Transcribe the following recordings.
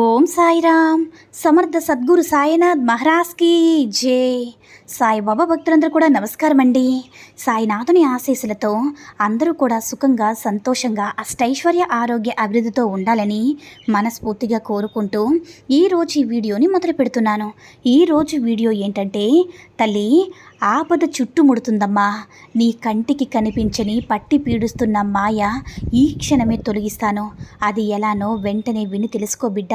Om Sairam. సమర్థ సద్గురు సాయినాథ్ మహారాజ్కి జై. సాయిబాబా భక్తులందరూ కూడా నమస్కారం అండి సాయినాథుని ఆశీస్సులతో అందరూ కూడా సుఖంగా సంతోషంగా అష్టైశ్వర్య ఆరోగ్య అభివృద్ధితో ఉండాలని మనస్ఫూర్తిగా కోరుకుంటూ ఈరోజు ఈ వీడియోని మొదలు పెడుతున్నాను. ఈరోజు వీడియో ఏంటంటే తల్లి ఆపద చుట్టుముడుతుందమ్మా. నీ కంటికి కనిపించని పట్టి పీడుస్తున్న మాయ ఈ క్షణమే తొలగిస్తాను. అది ఎలానో వెంటనే విని తెలుసుకో బిడ్డ.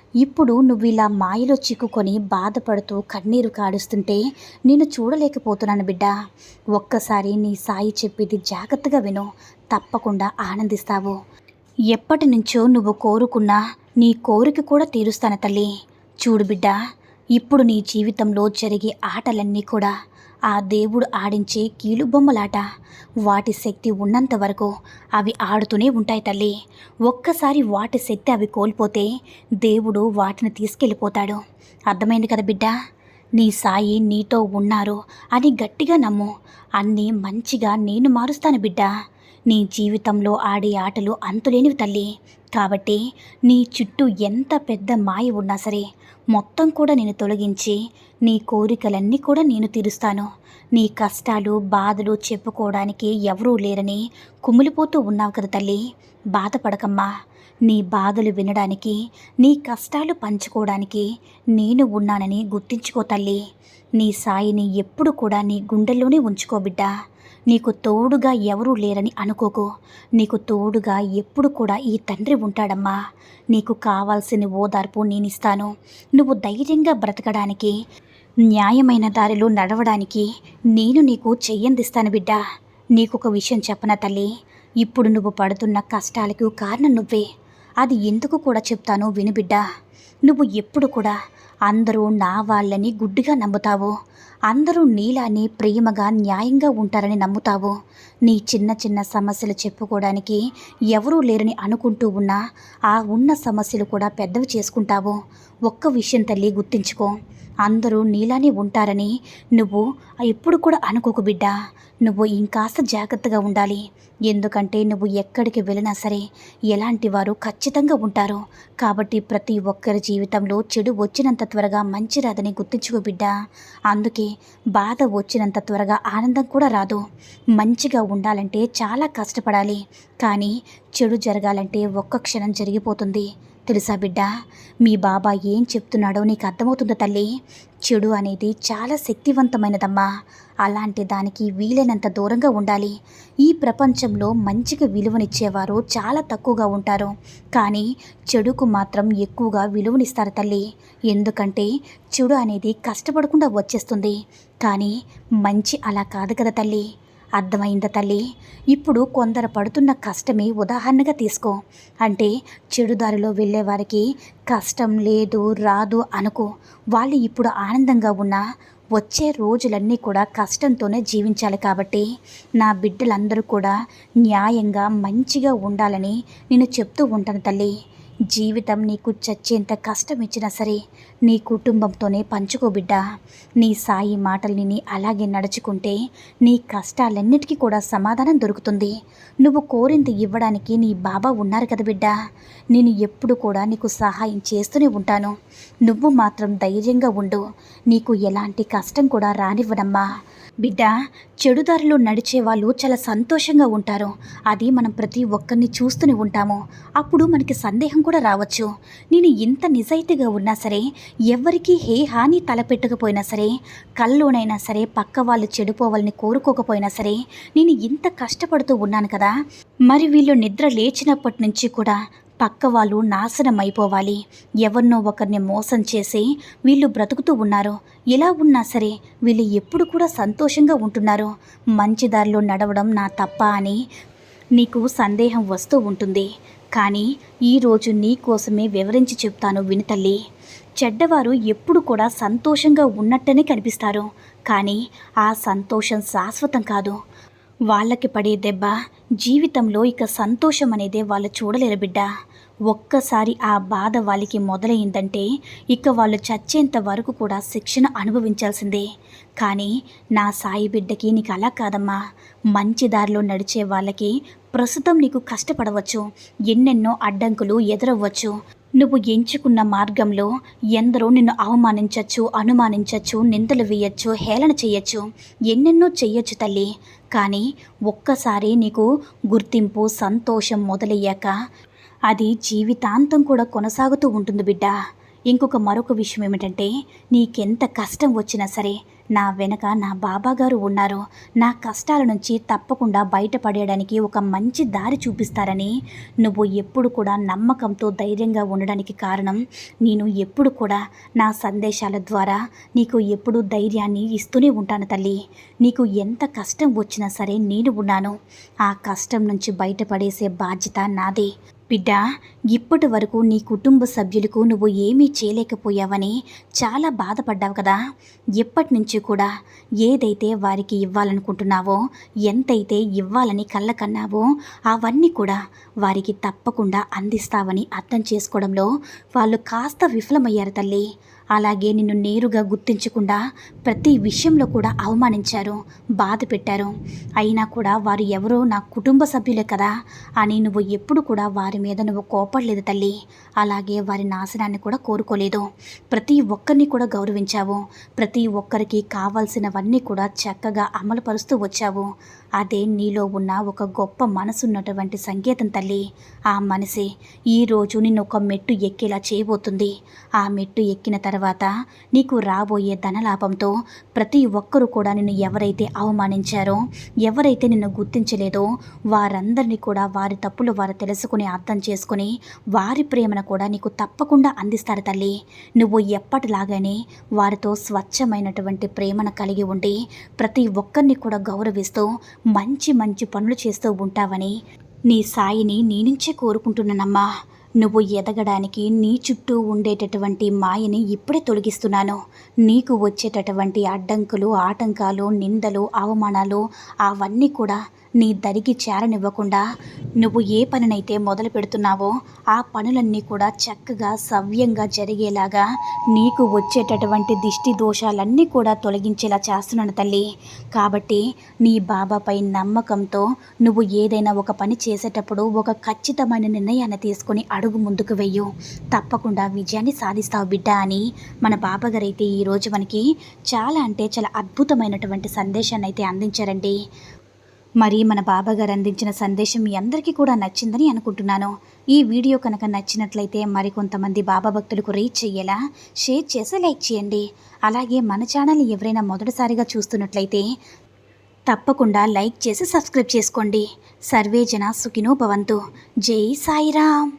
ఇప్పుడు నువ్వు ఇలా మాయలో చిక్కుకొని బాధపడుతూ కన్నీరు కాడుస్తుంటే నేను చూడలేకపోతున్నాను బిడ్డ. ఒక్కసారి నీ సాయి చెప్పేది జాగ్రత్తగా విను. తప్పకుండా ఆనందిస్తావు. ఎప్పటి నుంచో నువ్వు కోరుకున్నా నీ కోరిక కూడా తీరుస్తాను తల్లి. చూడు బిడ్డ ఇప్పుడు నీ జీవితంలో జరిగే ఆటలన్నీ కూడా ఆ దేవుడు ఆడించే కీలుబొమ్మలాట వాటి శక్తి ఉన్నంత వరకు అవి ఆడుతూనే ఉంటాయి తల్లి. ఒక్కసారి వాటి శక్తి అవి కోల్పోతే దేవుడు వాటిని తీసుకెళ్ళిపోతాడు. అర్థమైంది కదా బిడ్డ? నీ సాయి నీతో ఉన్నారు అని గట్టిగా నమ్ము. అన్నీ మంచిగా నేను మారుస్తాను బిడ్డ. నీ జీవితంలో ఆడే ఆటలు అంతులేనివి తల్లి. కాబట్టి నీ చుట్టూ ఎంత పెద్ద మాయ ఉన్నా సరే మొత్తం కూడా నేను తొలగించి నీ కోరికలన్నీ కూడా నేను తీరుస్తాను. నీ కష్టాలు బాధలు చెప్పుకోవడానికి ఎవరూ లేరని కుమిలిపోతూ ఉన్నావు కదా తల్లి. బాధపడకమ్మా. నీ బాధలు వినడానికి నీ కష్టాలు పంచుకోవడానికి నేను ఉన్నానని గుర్తించుకో తల్లి. నీ సాయిని ఎప్పుడు కూడా నీ గుండెల్లోనే ఉంచుకో బిడ్డా. నీకు తోడుగా ఎవరూ లేరని అనుకోకు. నీకు తోడుగా ఎప్పుడు కూడా ఈ తండ్రి ఉంటాడమ్మా. నీకు కావాల్సిన ఓదార్పు నేనిస్తాను. నువ్వు ధైర్యంగా బ్రతకడానికి న్యాయమైన దారిలో నడవడానికి నేను నీకు చెయ్యందిస్తాను బిడ్డా. నీకొక విషయం చెప్పన తల్లి? ఇప్పుడు నువ్వు పడుతున్న కష్టాలకు కారణం నువ్వే. అది ఎందుకు కూడా చెప్తాను వినుబిడ్డా నువ్వు ఎప్పుడు కూడా అందరూ నా వాళ్ళని గుడ్డిగా నమ్ముతావు అందరూ నీలానే ప్రేమగా న్యాయంగా ఉంటారని నమ్ముతావు నీ చిన్న చిన్న సమస్యలు చెప్పుకోవడానికి ఎవరూ లేరని అనుకుంటూ ఉన్నా ఆ ఉన్న సమస్యలు కూడా పెద్దవి చేసుకుంటావు ఒక్క విషయం తల్లి గుర్తించుకో. అందరూ నీలానే ఉంటారని. నువ్వు ఎప్పుడు కూడా అనుకోకు బిడ్డ. నువ్వు ఇంకాస్త జాగ్రత్తగా ఉండాలి. ఎందుకంటే నువ్వు ఎక్కడికి వెళ్ళినా సరే ఎలాంటి వారు ఖచ్చితంగా ఉంటారు. కాబట్టి ప్రతి ఒక్కరి జీవితంలో చెడు వచ్చినంత త్వరగా మంచి రాదని గుర్తించుకో బిడ్డ. అందుకే బాధ వచ్చినంత త్వరగా ఆనందం కూడా రాదు. మంచిగా ఉండాలంటే చాలా కష్టపడాలి. కానీ చెడు జరగాలంటే ఒక్క క్షణం జరిగిపోతుంది. తెలుసా బిడ్డ? మీ బాబా ఏం చెప్తున్నాడో నీకు అర్థమవుతుందో తల్లి? చెడు అనేది చాలా శక్తివంతమైనదమ్మా. అలాంటి దానికి వీలైనంత దూరంగా ఉండాలి. ఈ ప్రపంచంలో మంచికి విలువనిచ్చేవారు చాలా తక్కువగా ఉంటారు. కానీ చెడుకు మాత్రం ఎక్కువగా విలువనిస్తారు తల్లి. ఎందుకంటే చెడు అనేది కష్టపడకుండా వచ్చేస్తుంది. కానీ మంచి అలా కాదు కదా తల్లి. అర్థమైందా తల్లి? ఇప్పుడు కొందరు పడుతున్న కష్టమే ఉదాహరణగా తీసుకో. అంటే చెడుదారిలో వెళ్ళేవారికి కష్టం లేదు రాదు అనుకో. వాళ్ళు ఇప్పుడు ఆనందంగా ఉన్నా వచ్చే రోజులన్నీ కూడా కష్టంతోనే జీవించాలి కాబట్టి నా బిడ్డలందరూ కూడా న్యాయంగా మంచిగా ఉండాలని నేను చెప్తూ ఉంటాను తల్లి. జీవితం నీకు చచ్చేంత కష్టం ఇచ్చినా సరే నీ కుటుంబంతోనే పంచుకో బిడ్డ. నీ సాయి మాటల్ని నీ అలాగే నడుచుకుంటే నీ కష్టాలన్నిటికీ కూడా సమాధానం దొరుకుతుంది. నువ్వు కోరింది ఇవ్వడానికి నీ బాబా ఉన్నారు కదా బిడ్డ. నేను ఎప్పుడు కూడా నీకు సహాయం చేస్తూనే ఉంటాను. నువ్వు మాత్రం ధైర్యంగా ఉండు. నీకు ఎలాంటి కష్టం కూడా రానివ్వనమ్మా. బిడ్డ చెడుదారిలో నడిచే వాళ్ళు చాలా సంతోషంగా ఉంటారు. అది మనం ప్రతి ఒక్కరిని చూస్తూనే ఉంటాము. అప్పుడు మనకి సందేహం కూడా కూడా రావచ్చు. నేను ఇంత నిజాయితీగా ఉన్నా సరే ఎవరికీ హే హాని తలపెట్టకపోయినా సరే కల్లోనైనా సరే పక్క వాళ్ళు చెడిపోవాలని కోరుకోకపోయినా సరే నేను ఇంత కష్టపడుతూ ఉన్నాను కదా. మరి వీళ్ళు నిద్ర లేచినప్పటి నుంచి కూడా పక్క వాళ్ళు నాశనం అయిపోవాలి. ఎవరినో ఒకరిని మోసం చేసి వీళ్ళు బ్రతుకుతూ ఉన్నారు. ఎలా ఉన్నా సరే వీళ్ళు ఎప్పుడు కూడా సంతోషంగా ఉంటున్నారు. మంచి దారిలో నడవడం నా తప్ప అని నీకు సందేహం వస్తూ ఉంటుంది. కానీ ఈరోజు నీ కోసమే వివరించి చెప్తాను వినతల్లి చెడ్డవారు ఎప్పుడు కూడా సంతోషంగా ఉన్నట్టనే కనిపిస్తారు. కానీ ఆ సంతోషం శాశ్వతం కాదు. వాళ్ళకి పడే దెబ్బ జీవితంలో ఇక సంతోషం అనేదే వాళ్ళు చూడలేరు బిడ్డ. ఒక్కసారి ఆ బాధ వాళ్ళకి మొదలైందంటే ఇక వాళ్ళు చచ్చేంత వరకు కూడా శిక్షణ అనుభవించాల్సిందే. కానీ నా సాయి బిడ్డకి నీకు అలా కాదమ్మా. మంచి దారిలో నడిచే వాళ్ళకి ప్రస్తుతం నీకు కష్టపడవచ్చు. ఎన్నెన్నో అడ్డంకులు ఎదురవ్వచ్చు. నువ్వు ఎంచుకున్న మార్గంలో ఎందరో నిన్ను అవమానించవచ్చు అనుమానించవచ్చు నిందలు వేయచ్చు హేళన చేయొచ్చు. ఎన్నెన్నో చెయ్యొచ్చు తల్లి. కానీ ఒక్కసారి నీకు గుర్తింపు సంతోషం మొదలయ్యాక అది జీవితాంతం కూడా కొనసాగుతూ ఉంటుంది బిడ్డ. ఇంకొక మరొక విషయం ఏమిటంటే నీకెంత కష్టం వచ్చినా సరే నా వెనక నా బాబాగారు ఉన్నారు. నా కష్టాల నుంచి తప్పకుండా బయటపడేయడానికి ఒక మంచి దారి చూపిస్తారని నువ్వు ఎప్పుడు కూడా నమ్మకంతో ధైర్యంగా ఉండడానికి కారణం నేను ఎప్పుడు కూడా నా సందేశాల ద్వారా నీకు ఎప్పుడు ధైర్యాన్ని ఇస్తూనే ఉంటాను తల్లి. నీకు ఎంత కష్టం వచ్చినా సరే నేను ఉన్నాను. ఆ కష్టం నుంచి బయటపడేసే బాధ్యత నాదే. బిడ్డ ఇప్పటి వరకు నీ కుటుంబ సభ్యులకు నువ్వు ఏమీ చేయలేకపోయావని చాలా బాధపడ్డావు కదా. ఎప్పటి నుంచి కూడా ఏదైతే వారికి ఇవ్వాలనుకుంటున్నావో ఎంతైతే ఇవ్వాలని కళ్ళకన్నావో అవన్నీ కూడా వారికి తప్పకుండా అందిస్తావని అర్థం చేసుకోవడంలో వాళ్ళు కాస్త విఫలమయ్యారు తల్లి. అలాగే నిన్ను నేరుగా గుర్తించకుండా ప్రతి విషయంలో కూడా అవమానించారు బాధ పెట్టారు అయినా కూడా వారు ఎవరో నా కుటుంబ సభ్యులే కదా అని నువ్వు ఎప్పుడు కూడా వారి మీద నువ్వు కోపడలేదు తల్లి. అలాగే వారి నాశనాన్ని కూడా కోరుకోలేదు. ప్రతి ఒక్కరిని కూడా గౌరవించావు. ప్రతి ఒక్కరికి కావాల్సినవన్నీ కూడా చక్కగా అమలుపరుస్తూ వచ్చావు. అదే నీలో ఉన్న ఒక గొప్ప మనసున్నటువంటి సంకేతం తల్లి. ఆ మనసే ఈరోజు నిన్ను ఒక మెట్టు ఎక్కేలా చేయబోతుంది. ఆ మెట్టు ఎక్కిన తర్వాత తర్వాత నీకు రాబోయే ధనలాభంతో ప్రతి ఒక్కరూ కూడా నిన్ను ఎవరైతే అవమానించారో ఎవరైతే నిన్ను గుర్తించలేదో వారందరినీ కూడా వారి తప్పులు వారు తెలుసుకుని అర్థం చేసుకుని వారి ప్రేమను కూడా నీకు తప్పకుండా అందిస్తారు తల్లి. నువ్వు ఎప్పటిలాగానే వారితో స్వచ్ఛమైనటువంటి ప్రేమను కలిగి ఉండి ప్రతి ఒక్కరిని కూడా గౌరవిస్తూ మంచి మంచి పనులు చేస్తూ ఉంటావని నీ సాయిని నీ నుంచే కోరుకుంటున్నానమ్మా. నువ్వు ఎదగడానికి నీ చుట్టూ ఉండేటటువంటి మాయని ఇప్పుడే తొలగిస్తున్నాను. నీకు వచ్చేటటువంటి అడ్డంకులు ఆటంకాలు నిందలు అవమానాలు అవన్నీ కూడా నీ దరికి చేరనివ్వకుండా నువ్వు ఏ పనినైతే మొదలు పెడుతున్నావో ఆ పనులన్నీ కూడా చక్కగా సవ్యంగా జరిగేలాగా నీకు వచ్చేటటువంటి దిష్టి దోషాలన్నీ కూడా తొలగించేలా చేస్తున్నాను తల్లి. కాబట్టి నీ బాబాపై నమ్మకంతో నువ్వు ఏదైనా ఒక పని చేసేటప్పుడు ఒక ఖచ్చితమైన నిర్ణయాన్ని తీసుకొని అడుగు ముందుకు వెయ్యు. తప్పకుండా విజయాన్ని సాధిస్తావు బిడ్డ అని మన బాబాగారు అయితే ఈరోజు మనకి చాలా అంటే చాలా అద్భుతమైనటువంటి సందేశాన్ని అయితే అందించారండి. మరి మన బాబాగారు అందించిన సందేశం మీ అందరికీ కూడా నచ్చిందని అనుకుంటున్నాను. ఈ వీడియో కనుక నచ్చినట్లయితే మరికొంతమంది బాబా భక్తులకు రీచ్ చెయ్యేలా షేర్ చేసి లైక్ చేయండి. అలాగే మన ఛానల్ ఎవరైనా మొదటిసారిగా చూస్తున్నట్లయితే తప్పకుండా లైక్ చేసి సబ్స్క్రైబ్ చేసుకోండి. సర్వే జన సుఖినో భవంతు. జై సాయిరామ్.